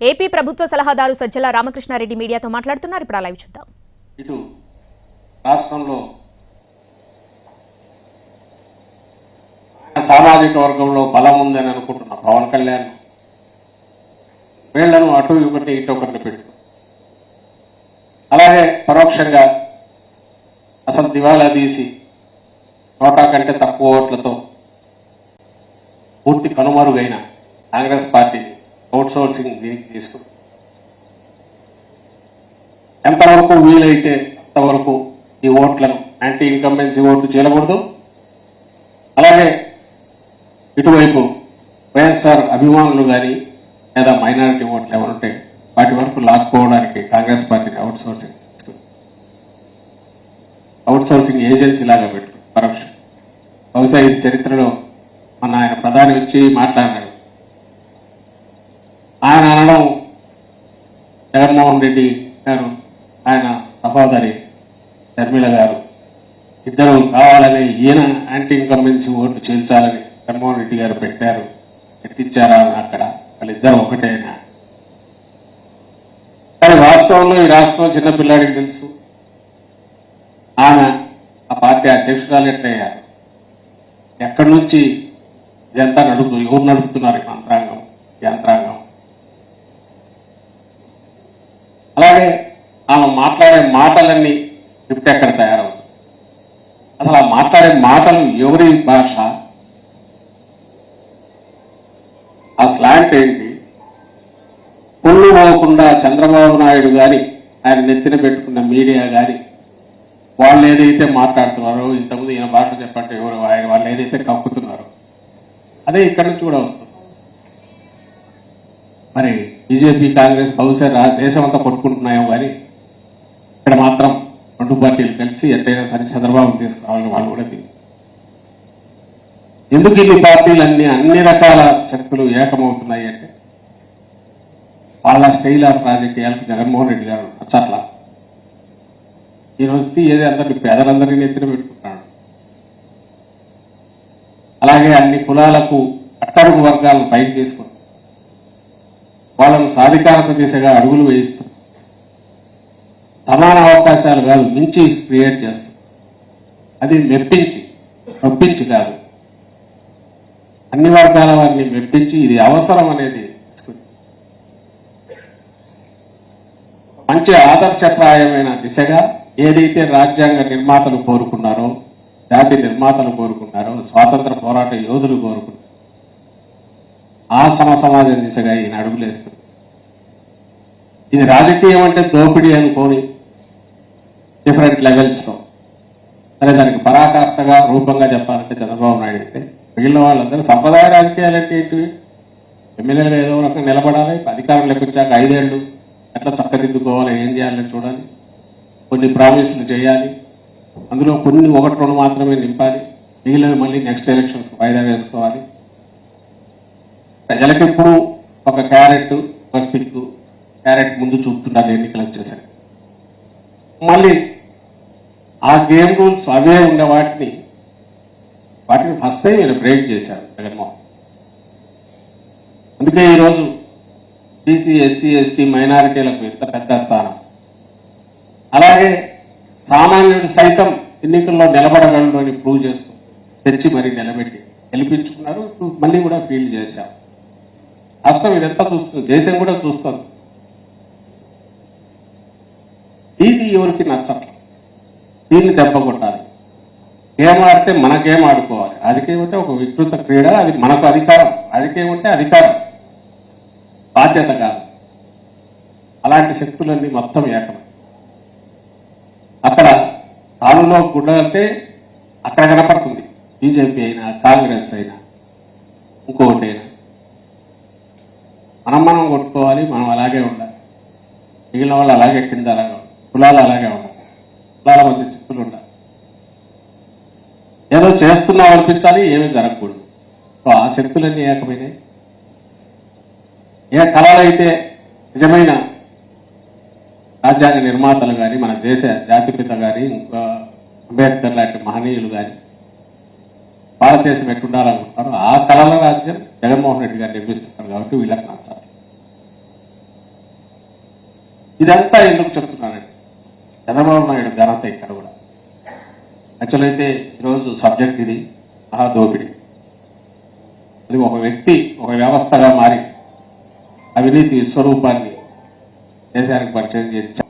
AP ప్రభుత్వ సలహాదారు సజ్జల రామకృష్ణారెడ్డి మీడియాతో మాట్లాడుతున్నారు. ఇప్పుడు లైవ్ చూద్దాం. ఇటు రాష్ట్రంలో సామాజిక వర్గంలో బలం ఉందని అనుకుంటున్న పవన్ కళ్యాణ్ వీళ్ళను అటు ఒకటి ఇటు ఒకటి పెట్టు అలాగే పరోక్షంగా అసలు దివాలా తీసి నోటా కంటే తక్కువ ఓట్లతో పూర్తి కనుమరుగైన కాంగ్రెస్ పార్టీని అవుట్ సోర్సింగ్ దీనికి తీసుకుంది ఎంతవరకు వీలైతే అంతవరకు ఈ ఓట్లను యాంటీ ఇన్కంబెన్సీ ఓట్లు చేయకూడదు. అలాగే ఇటువైపు వైఎస్ఆర్ అభిమానులు కానీ లేదా మైనారిటీ ఓట్లు ఎవరుంటే వాటి వరకు లాక్కోవడానికి కాంగ్రెస్ పార్టీని outsourcing outsourcing agency లాగా పెట్టు పరోక్ష బహుశా ఇది చరిత్రలో మన ఆయన ప్రధాని వచ్చి మాట్లాడినాడు. ఆయన అనడం జగన్మోహన్ రెడ్డి గారు ఆయన సహోదరి షర్మిల గారు. ఇద్దరు కావాలని ఈయన యాంటీ ఇన్కంబెన్సీ ఓట్లు చేల్చాలని జగన్మోహన్ రెడ్డి గారు పెట్టారు. పెట్టించారా అని అక్కడ వాళ్ళిద్దరు ఒకటేనా కానీ వాస్తవంలో ఈ రాష్ట్రంలో చిన్న పిల్లాడికి తెలుసు. ఆమె ఆ పార్టీ అధ్యక్షురాలు ఎట్లయ్యారు? ఎక్కడి నుంచి ఇదంతా నడుపు ఎవరు నడుపుతున్నారు యంత్రాంగం ఈ యంత్రాంగం. అలాగే ఆమె మాట్లాడే మాటలన్నీ ఇప్పుడు ఎక్కడ తయారవుతాయి. అసలు ఆ మాట్లాడే మాటలు ఎవరి భాష? ఆ స్లాంట్ ఏంటి? పుళ్ళు పోకుండా చంద్రబాబు నాయుడు గాని ఆయన నెత్తిన పెట్టుకున్న మీడియా గాని వాళ్ళు ఏదైతే మాట్లాడుతున్నారో ఇంతకుముందు ఈయన భాష చెప్పంటే ఎవరు ఆయన వాళ్ళు ఏదైతే కక్కుతున్నారో అదే ఇక్కడ నుంచి కూడా వస్తుంది. మరి బీజేపీ కాంగ్రెస్ బహుశా దేశం అంతా కొట్టుకుంటున్నాయో కానీ ఇక్కడ మాత్రం రెండు పార్టీలు కలిసి ఎట్టయినా సరే చంద్రబాబు తీసుకురావాలని వాళ్ళు కూడా ఎందుకు ఇన్ని పార్టీలన్నీ అన్ని రకాల శక్తులు ఏకమవుతున్నాయి అంటే వాళ్ళ స్టైల్ ఆఫ్ రాజకీయాలకు జగన్మోహన్ రెడ్డి గారు అచ్చట్ల. ఈరోజు ఏది అందరినీ పేదలందరినీ ఎత్తిన పెట్టుకుంటాడు అలాగే అన్ని కులాలకు అట్టడుగు వర్గాలను పైకి తీసుకుంటాడు వాళ్ళను సాధికారత దిశగా అడుగులు వేయిస్తూ. సమాన అవకాశాలు కాదు మించి క్రియేట్ చేస్తుంది అది మెప్పించి నొప్పించి కాదు. అన్ని వర్గాల వారిని మెప్పించి ఇది అవసరం అనేది మంచి ఆదర్శప్రాయమైన దిశగా ఏదైతే రాజ్యాంగ నిర్మాతలు కోరుకున్నారో జాతి నిర్మాతలు కోరుకున్నారో స్వాతంత్ర పోరాట యోధులు కోరుకున్నారు ఆ సమసమాజం దిశగా ఈయన అడుగులేస్తుంది ఇది రాజకీయం అంటే దోపిడీ అనుకోని డిఫరెంట్ లెవెల్స్లో అదే దానికి పరాకాష్ఠగా రూపంగా చెప్పాలంటే చంద్రబాబు నాయుడు అయితే మిగిలిన వాళ్ళందరూ సంప్రదాయ రాజకీయాలు అంటే ఏంటివి? ఎమ్మెల్యేలు ఏదో రకంగా నిలబడాలి అధికారంలోకి వచ్చాక ఐదేళ్ళు ఎట్లా చక్కదిద్దుకోవాలి ఏం చేయాలని చూడాలి కొన్ని ప్రామిస్లు చేయాలి అందులో కొన్ని ఒకటి రెండు మాత్రమే నింపాలి మిగిలిన మళ్ళీ నెక్స్ట్ ఎలక్షన్స్ వాయిదా వేసుకోవాలి. ప్రజలకు ఎప్పుడు ఒక క్యారెట్ ఒక క్యారెట్ ముందు చూపుతున్నారు ఎన్నికలు వచ్చేసరికి మళ్ళీ ఆ గేమ్ రూల్స్ అవే ఉండే వాటిని వాటిని ఫస్ట్ టైం ఈయన బ్రేక్ చేశారు జగన్మోహన్. అందుకే ఈరోజు బీసీ ఎస్సీ ఎస్టీ మైనారిటీలకు ఇంత పెద్ద స్థానం. అలాగే సామాన్యుడు సైతం ఎన్నికల్లో నిలబడగలడు అని ప్రూవ్ చేస్తూ తెచ్చి మరీ నిలబెట్టి గెలిపించుకున్నారు. మళ్ళీ కూడా ఫీల్డ్ చేశాం రాష్ట్రం ఇదంతా చూస్తుంది దేశం కూడా చూస్తుంది ఇది ఎవరికి నచ్చట్లేదు దీన్ని దెబ్బ కొట్టాలి. గేమ్ ఆడితే మన గేమ్ ఆడుకోవాలి. రాజకీయం అంటే ఒక వికృత క్రీడ అది మనకు అధికారం. రాజకీయం అంటే అధికారం. బాధ్యత కాదు. అలాంటి శక్తులన్నీ మొత్తం ఏకం. అక్కడ తానులో గుడ్డ అంటే అక్కడ కనపడుతుంది. బీజేపీ అయినా కాంగ్రెస్ అయినా ఇంకొకటి అయినా మనం మనం కొట్టుకోవాలి మనం అలాగే ఉండాలి. మిగిలిన వాళ్ళు అలాగే కింద అలాగే కులాలు అలాగే ఉండాలి. కులాల మధ్య చిక్కులు ఉండాలి. ఏదో చేస్తున్నాం అనిపించాలి ఏమీ జరగకూడదు. సో ఆ శక్తులన్నీ ఏకమైనాయి. ఏ కళలైతే నిజమైన రాజ్యాంగ నిర్మాతలు కానీ మన దేశ జాతిపిత కానీ ఇంకా అంబేద్కర్ లాంటి మహనీయులు కానీ భారతదేశం ఎట్టుండాలనుకుంటారో ఆ కళల రాజ్యం జగన్మోహన్ రెడ్డి గారు నిర్మిస్తున్నారు కాబట్టి వీళ్ళకి నచ్చాలి. ఇదంతా ఎందుకు చెప్తున్నానండి చంద్రబాబు నాయుడు ఘనత ఇక్కడ కూడా. యాక్చువల్ అయితే ఈరోజు సబ్జెక్ట్ ఇది మహా దోపిడీ. అది ఒక వ్యక్తి ఒక వ్యవస్థగా మారి అవినీతి స్వరూపాన్ని దేశానికి పరిచయం చేసే